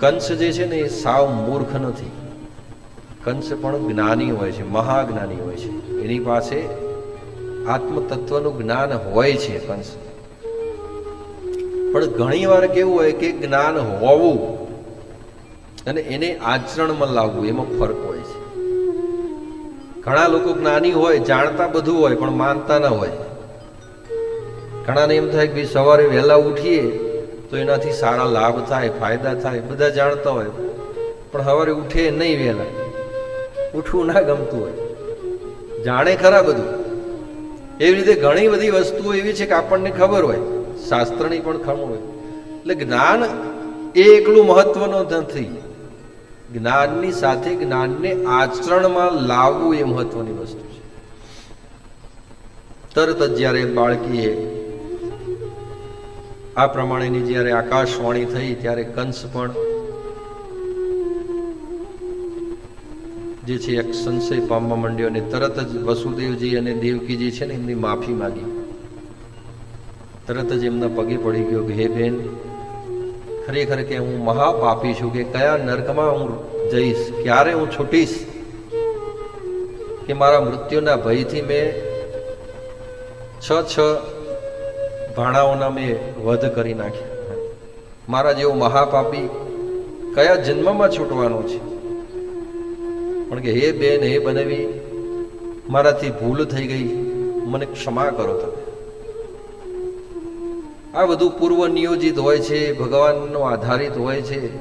કંસ જે છે ને એ સાવ મૂર્ખ નથી. કંસ પણ જ્ઞાની હોય છે, મહાજ્ઞાની હોય છે. એની પાસે આત્મતત્વનું જ્ઞાન હોય છે કંસ. પણ ઘણી વાર કેવું હોય કે જ્ઞાન હોવું અને એને આચરણમાં લાવવું, એમાં ફરક હોય છે. ઘણા લોકો જ્ઞાની હોય, જાણતા બધું હોય, પણ માનતા ના હોય. ઘણાને એમ થાય કે સવારે વહેલા ઉઠીએ તો એનાથી સારા લાભ થાય, ફાયદા થાય, બધા જાણતા હોય. પણ સવારે ઉઠે નહીં વહેલા. ઉઠવું ના ગમતું હોય. જાણે ખરા બધું. એવી રીતે ઘણી બધી વસ્તુઓ એવી છે કે આપણને ખબર હોય. શાસ્ત્રની પણ ખબર હોય. એટલે જ્ઞાન એ એકલું મહત્વનું નથી. જ્ઞાનની સાથે જ્ઞાનને આચરણમાં લાવવું એ મહત્વની વસ્તુ છે. તરત જ જ્યારે બાળકીએ આ પ્રમાણેની જ્યારે આકાશવાણી થઈ, ત્યારે કંસ પણ જે છે, એક સંશય પામવા માંડ્યો અને તરત જ વસુદેવજી અને દેવકીજી છે ને, એમની માફી માંગી. તરત જ એમના પગે પડી ગયો કે, હે બેન, ખરેખર કે હું મહાપાપી છું કે કયા નર્કમાં હું જઈશ? ક્યારે હું છૂટીશ? કે મારા મૃત્યુના ભયથી મેં છ છ ભાણાઓના મેં વધ કરી નાખ્યા. મારા જેવો મહાપાપી કયા જન્મમાં છૂટવાનો છે? પણ કે હે બેન, હે બનેવી, મારાથી ભૂલ થઈ ગઈ, મને ક્ષમા કરો તમે. આ બધું પૂર્વ નિયોજિત હોય છે, ભગવાનનો આધારિત હોય છે.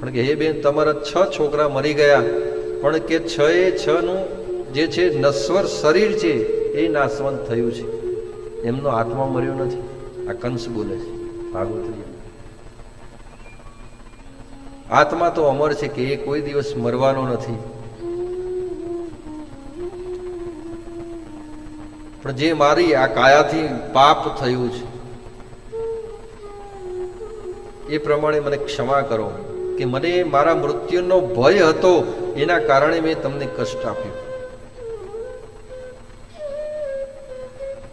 પણ કે હે બેન, તમારા છ છોકરા મરી ગયા, પણ કે છ એ છનું જે છે નશ્વર શરીર છે, એ નાશવંત થયું છે. એમનો આત્મા મર્યો નથી. આ કંસ બોલે છે ભાગવતરી આત્મા તો અમર છે કે એ કોઈ દિવસ મરવાનો નથી. પણ જે મારી આ કાયાથી પાપ થયું છે, એ પ્રમાણે મને ક્ષમા કરો. કે મને મારા મૃત્યુનો ભય હતો, એના કારણે મેં તમને કષ્ટ આપ્યું.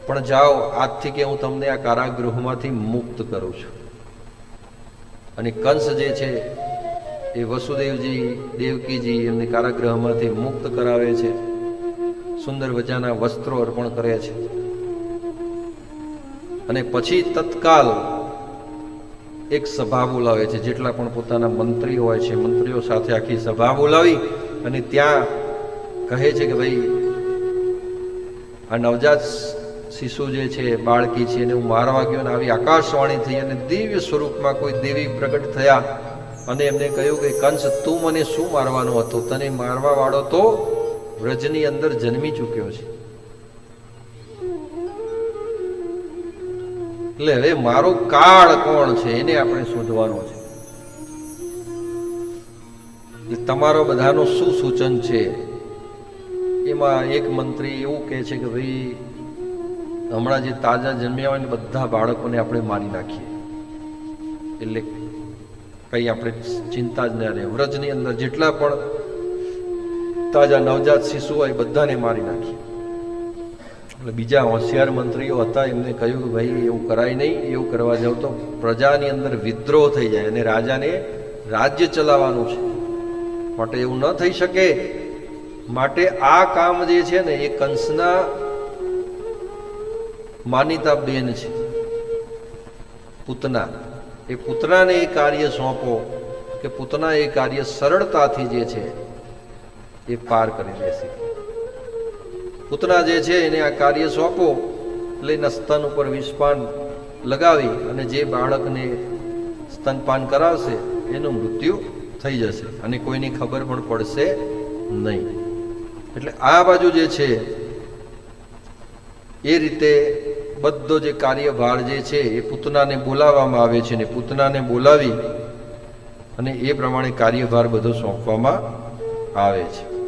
પણ જાઓ, આજથી કે હું તમને આ કારાગૃહમાંથી મુક્ત કરું છું. અને કંસ જે છે, એ વસુદેવજી, દેવકીજી એમને કારાગૃહમાંથી મુક્ત કરાવે છે. સુંદર મજાના વસ્ત્રો અર્પણ કરે છે. અને પછી તત્કાલ એક સભા બોલાવે છે, જેટલા પણ પોતાના મંત્રીઓ હોય છે, મંત્રીઓ સાથે આખી સભા બોલાવી અને ત્યાં કહે છે કે ભાઈ, આ નવજાત શિશુ જે છે બાળકી છે એને હું મારવા ગયો અને આવી આકાશવાણી થઈ અને દિવ્ય સ્વરૂપમાં કોઈ દેવી પ્રગટ થયા અને એમને કહ્યું કે, કંસ, તું મને શું મારવાનો હતો? તને મારવા વાળો તો વ્રજની અંદર જન્મી ચૂક્યો છે. એટલે હવે મારો કાળ કોણ છે એને આપણે શોધવાનો છે. એટલે તમારો બધાનું શું સૂચન છે? એમાં એક મંત્રી એવું કહે છે કે, ભાઈ હમણાં જે તાજા જન્મ્યા હોય ને બધા બાળકોને આપણે મારી નાખીએ. એટલે કઈ આપણે ચિંતા જ ન રહે. વ્રજની અંદર જેટલા પણ તાજા નવજાત શિશુ હોય બધાને મારી નાખીએ. એટલે બીજા હોશિયાર મંત્રીઓ હતા, એમને કહ્યું કે ભાઈ, એવું કરાય નહીં, એવું કરવા જાવ તો પ્રજાની અંદર વિદ્રોહ થઈ જાય અને રાજાને રાજ્ય ચલાવવાનું છે. માટે એવું ન થઈ શકે. માટે આ કામ જે છે ને, એ કંસના માનીતા બેન છે. પૂતના. એ પૂતનાને એ કાર્ય સોંપો કે પૂતના એ કાર્ય સરળતાથી જે છે એ પાર કરી લેશે. પૂતના જે છે એને આ કાર્ય સોંપો, એટલે એના સ્તન ઉપર વિષપાન લગાવી અને જે બાળકને સ્તનપાન કરાવશે, એનું મૃત્યુ થઈ જશે અને કોઈની ખબર પણ પડશે નહીં. એટલે આ બાજુ જે છે, એ રીતે બધો જે કાર્યભાર જે છે એ પૂતનાને બોલાવવામાં આવે છે ને પૂતનાને બોલાવી અને એ પ્રમાણે કાર્યભાર બધો સોંપવામાં આવે છે.